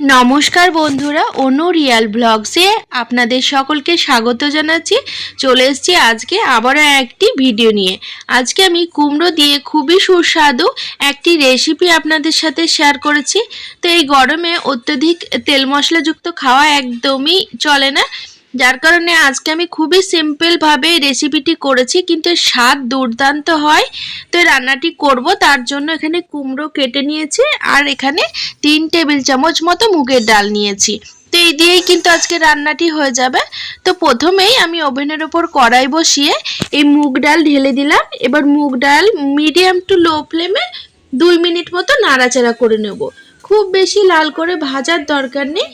নমস্কার বন্ধুরা, অনু রিয়াল ব্লগসে আপনাদের সকলকে স্বাগত জানাচ্ছি। চলে এসছি আজকে আবারও একটি ভিডিও নিয়ে। আজকে আমি কুমড়ো দিয়ে খুবই সুস্বাদু একটি রেসিপি আপনাদের সাথে শেয়ার করেছি। তো এই গরমে অত্যধিক তেল মশলাযুক্ত খাওয়া একদমই চলে না। যার কারণে আজকে আমি খুবই সিম্পলভাবে রেসিপিটি করেছি, কিন্তু স্বাদ দুর্দান্ত হয়। তো রান্নাটি করব, তার জন্য এখানে কুমড়ো কেটে নিয়েছি আর এখানে তিন টেবিল চামচ মতো মুগের ডাল নিয়েছি। তো এই দিয়েই কিন্তু আজকে রান্নাটি হয়ে যাবে। তো প্রথমেই আমি ওভেনের ওপর কড়াই বসিয়ে এই মুগ ডাল ঢেলে দিলাম। এবার মুগ ডাল মিডিয়াম টু লো ফ্লেমে দুই মিনিট মতো নাড়াচাড়া করে নেব। খুব বেশি লাল করে ভাজার দরকার নেই।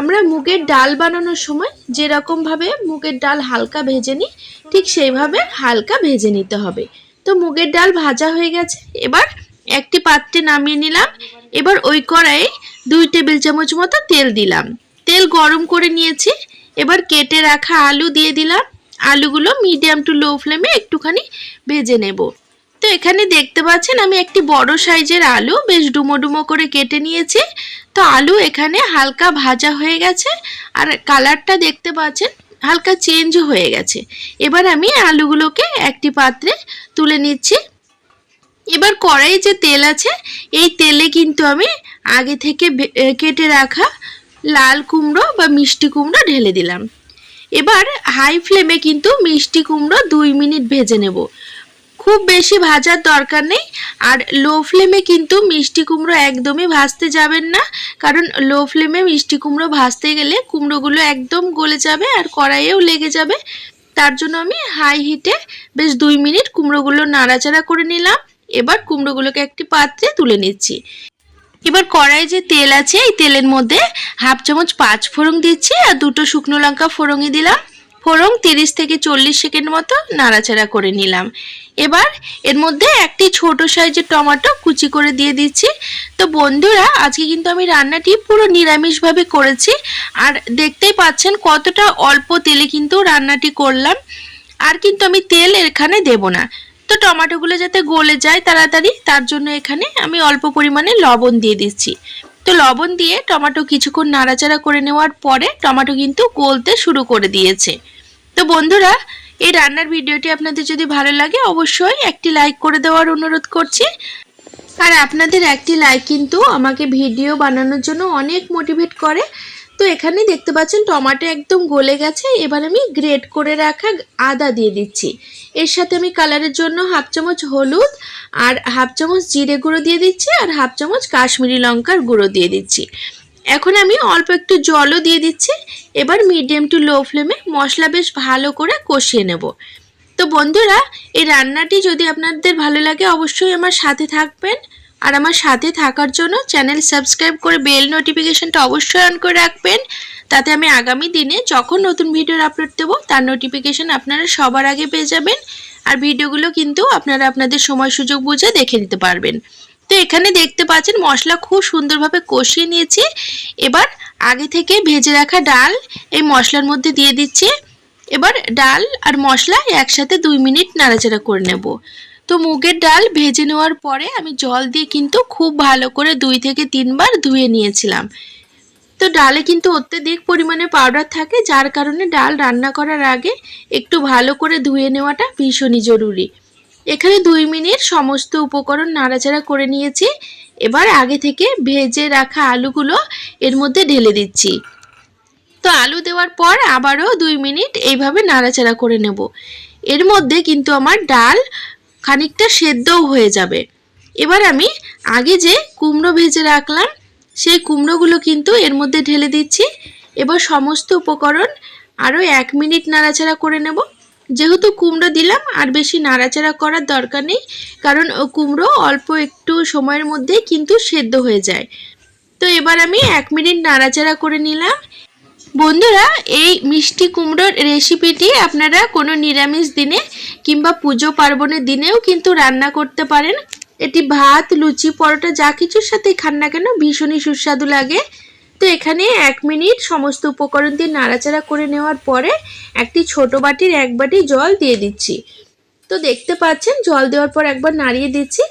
আমরা মুগের ডাল বানানোর সময় যেরকমভাবে মুগের ডাল হালকা ভেজে নিই, ঠিক সেইভাবে হালকা ভেজে নিতে হবে। তো মুগের ডাল ভাজা হয়ে গেছে। এবার একটি পাত্রে নামিয়ে নিলাম। এবার ওই কড়াইয়ে দুই টেবিল চামচ মতো তেল দিলাম। তেল গরম করে নিয়েছি। এবার কেটে রাখা আলু দিয়ে দিলাম। আলুগুলো মিডিয়াম টু লো ফ্লেমে একটুখানি ভেজে নেব। তো এখানে দেখতে পাচ্ছেন আমি একটি বড় সাইজের আলু বেশ ডুমো ডুমো করে কেটে নিয়েছি। তো আলু এখানে হালকা ভাজা হয়ে গেছে আর কালারটা দেখতে পাচ্ছেন হালকা চেঞ্জ হয়ে গেছে। এবার আমি আলুগুলোকে একটি পাত্রে তুলে নিচ্ছি। এবার কড়াই যে তেল আছে, এই তেলে কিন্তু আমি আগে থেকে কেটে রাখা লাল কুমড়ো বা মিষ্টি কুমড়ো ঢেলে দিলাম। এবার হাই ফ্লেমে কিন্তু মিষ্টি কুমড়ো দুই মিনিট ভেজে নেব। খুব বেশি ভাজার দরকার নেই। আর লো ফ্লেমে কিন্তু মিষ্টি কুমড়ো একদমই ভাজতে যাবেন না। কারণ লো ফ্লেমে মিষ্টি কুমড়ো ভাজতে গেলে কুমড়োগুলো একদম গলে যাবে আর কড়াইয়েও লেগে যাবে। তার জন্য আমি হাই হিটে বেশ দুই মিনিট কুমড়োগুলো নাড়াচাড়া করে নিলাম। এবার কুমড়োগুলোকে একটি পাত্রে তুলে নিচ্ছি। এবার কড়াই যে তেল আছে, এই তেলের মধ্যে হাফ চামচ পাঁচ ফোড়ন দিচ্ছি আর দুটো শুকনো লঙ্কা ফোড়ঙে দিলাম। ফোড়ন তিরিশ থেকে চল্লিশ সেকেন্ড মতো নাড়াচাড়া করে নিলাম। এবার এর মধ্যে একটি ছোট সাইজের টমেটো কুচি করে দিয়ে দিচ্ছি। তো বন্ধুরা, আজকে কিন্তু আমি রান্নাটি পুরো নিরামিষভাবে করেছি আর দেখতেই পাচ্ছেন কতটা অল্প তেলে কিন্তু রান্নাটি করলাম। আর কিন্তু আমি তেল এখানে দেব না। তো টমেটোগুলো যাতে গলে যায় তাড়াতাড়ি, তার জন্য এখানে আমি অল্প পরিমাণে লবণ দিয়ে দিচ্ছি। তো লবণ দিয়ে টমেটো কিছুক্ষণ নাড়াচাড়া করে নেওয়ার পরে টমেটো কিন্তু গলতে শুরু করে দিয়েছে। তো বন্ধুরা, এই রান্নার ভিডিওটি আপনাদের যদি ভালো লাগে, অবশ্যই একটি লাইক করে দেওয়ার অনুরোধ করছি। আর আপনাদের একটি লাইক কিন্তু আমাকে ভিডিও বানানোর জন্য অনেক মোটিভেট করে। তো এখানে দেখতে পাচ্ছেন, টমাটো একদম গলে গেছে। এবার আমি গ্রেট করে রাখা আদা দিয়ে দিচ্ছি। এর সাথে আমি কালারের জন্য হাফ চামচ হলুদ আর হাফ চামচ জিরে গুঁড়ো দিয়ে দিচ্ছি আর হাফ চামচ কাশ্মীরি লঙ্কার গুঁড়ো দিয়ে দিচ্ছি। এখন আমি অল্প একটু জলও দিয়ে দিচ্ছি। এবার মিডিয়াম টু লো ফ্লেমে মশলা বেশ ভালো করে কষিয়ে নেব। তো বন্ধুরা, এই রান্নাটি যদি আপনাদের ভালো লাগে, অবশ্যই আমার সাথে থাকবেন। আর আমার সাথে থাকার জন্য চ্যানেল সাবস্ক্রাইব করে বেল নোটিফিকেশনটা অবশ্যই অন করে রাখবেন। তাতে আমি আগামী দিনে যখন নতুন ভিডিওর আপলোড দেবো, তার নোটিফিকেশন আপনারা সবার আগে পেয়ে যাবেন। আর ভিডিওগুলো কিন্তু আপনারা আপনাদের সময় সুযোগ বুঝে দেখে নিতে পারবেন। তো এখানে দেখতে পাচ্ছেন মশলা খুব সুন্দরভাবে কষিয়ে নিয়েছি। এবার আগে থেকে ভেজে রাখা ডাল এই মশলার মধ্যে দিয়ে দিচ্ছি। এবার ডাল আর মশলা একসাথে দুই মিনিট নাড়াচাড়া করে নেব। তো মুগের ডাল ভেজে নেওয়ার পরে আমি জল দিয়ে কিন্তু খুব ভালো করে দুই থেকে তিনবার ধুয়ে নিয়েছিলাম। তো ডালে কিন্তু অত্যধিক পরিমাণে পাউডার থাকে, যার কারণে ডাল রান্না করার আগে একটু ভালো করে ধুয়ে নেওয়াটা ভীষণই জরুরি। এখানে দুই মিনিট সমস্ত উপকরণ নাড়াচাড়া করে নিয়েছি। এবার আগে থেকে ভেজে রাখা আলুগুলো এর মধ্যে ঢেলে দিচ্ছি। তো আলু দেওয়ার পর আবারও দুই মিনিট এইভাবে নাড়াচাড়া করে নেব। এর মধ্যে কিন্তু আমার ডাল খানিকটা সেদ্ধও হয়ে যাবে। এবার আমি আগে যে কুমড়ো ভেজে রাখলাম, সেই কুমড়োগুলো কিন্তু এর মধ্যে ঢেলে দিচ্ছি। এবার সমস্ত উপকরণ আরও এক মিনিট নাড়াচাড়া করে নেব। যেহেতু কুমড়ো দিলাম, আর বেশি নাড়াচাড়া করার দরকার নেই, কারণ ও কুমড়ো অল্প একটু সময়ের মধ্যে কিন্তু সেদ্ধ হয়ে যায়। তো এবার আমি এক মিনিট নাড়াচাড়া করে নিলাম। বন্ধুরা, এই মিষ্টি কুমড়োর রেসিপিটি আপনারা কোনো নিরামিষ দিনে কিংবা পুজো পার্বণের দিনেও কিন্তু রান্না করতে পারেন। এটি ভাত, লুচি, পরোটা, যা কিছুর সাথে খান না কেন, ভীষণই সুস্বাদু লাগে। তো এখানে এক মিনিট সমস্ত উপকরণ দিয়ে নাড়াচাড়া করে নেওয়ার পরে একটি ছোট বাটির এক বাটি জল দিয়ে দিচ্ছি। তো দেখতে পাচ্ছেন, জল দেওয়ার পর একবার নাড়িয়ে দিচ্ছি।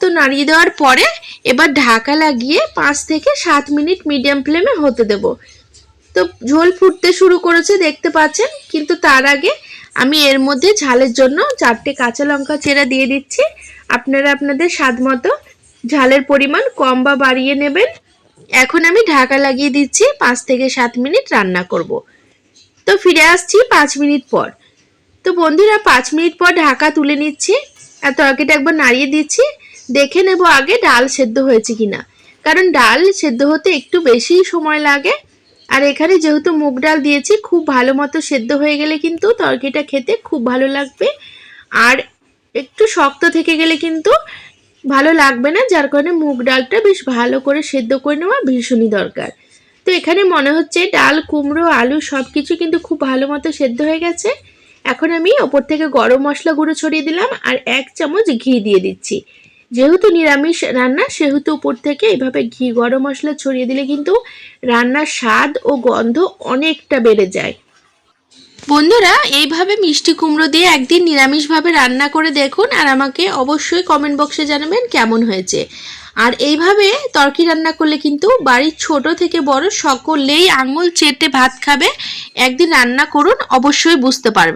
তো নাড়িয়ে দেওয়ার পরে এবার ঢাকা লাগিয়ে পাঁচ থেকে সাত মিনিট মিডিয়াম ফ্লেমে হতে দেব। তো ঝোল ফুটতে শুরু করেছে, দেখতে পাচ্ছেন। কিন্তু তার আগে আমি এর মধ্যে ঝালের জন্য চারটে কাঁচা লঙ্কা চেরা দিয়ে দিচ্ছি। আপনারা আপনাদের স্বাদ মতো ঝালের পরিমাণ কম বা বাড়িয়ে নেবেন। এখন আমি ঢাকা লাগিয়ে দিচ্ছি পাঁচ থেকে সাত মিনিট রান্না করব। তো ফিরে আসছি পাঁচ মিনিট পর। তো বন্ধুরা, পাঁচ মিনিট পর ঢাকা তুলে নিচ্ছি। আর তরকারিটা একবার নাড়িয়ে দিচ্ছি। দেখে নেব আগে ডাল সেদ্ধ হয়েছে কিনা। কারণ ডাল সেদ্ধ হতে একটু বেশি সময় লাগে। আর এখানে যেহেতু মুগ ডাল দিয়েছি, খুব ভালো মতো সেদ্ধ হয়ে গেলে কিন্তু তরকারিটা খেতে খুব ভালো লাগবে। আর একটু শক্ত থেকে গেলে কিন্তু ভালো লাগবে না, যার কারণে মুগ ডালটা বেশ ভালো করে সেদ্ধ করে নেওয়া ভীষণই দরকার। তো এখানে মনে হচ্ছে ডাল, কুমড়ো, আলু সব কিছু কিন্তু খুব ভালো মতো সেদ্ধ হয়ে গেছে। এখন আমি ওপর থেকে গরম মশলা গুঁড়ো ছড়িয়ে দিলাম আর এক চামচ ঘি দিয়ে দিচ্ছি। যেহেতু নিরামিষ রান্না, সেহেতু উপর থেকে এভাবে ঘি গরম মশলা ছড়িয়ে দিলে কিন্তু রান্নার স্বাদ ও গন্ধ অনেকটা বেড়ে যায়। বন্ধুরা, এইভাবে মিষ্টি কুমড়ো দিয়ে একদিন নিরামিষভাবে রান্না করে দেখুন আর আমাকে অবশ্যই কমেন্ট বক্সে জানাবেন কেমন হয়েছে। আর এইভাবে তরকি রান্না করলে কিন্তু বাড়ির ছোট থেকে বড় সকলেই আঙুল চেটে ভাত খাবে। একদিন রান্না করুন, অবশ্যই বুঝতে পারবে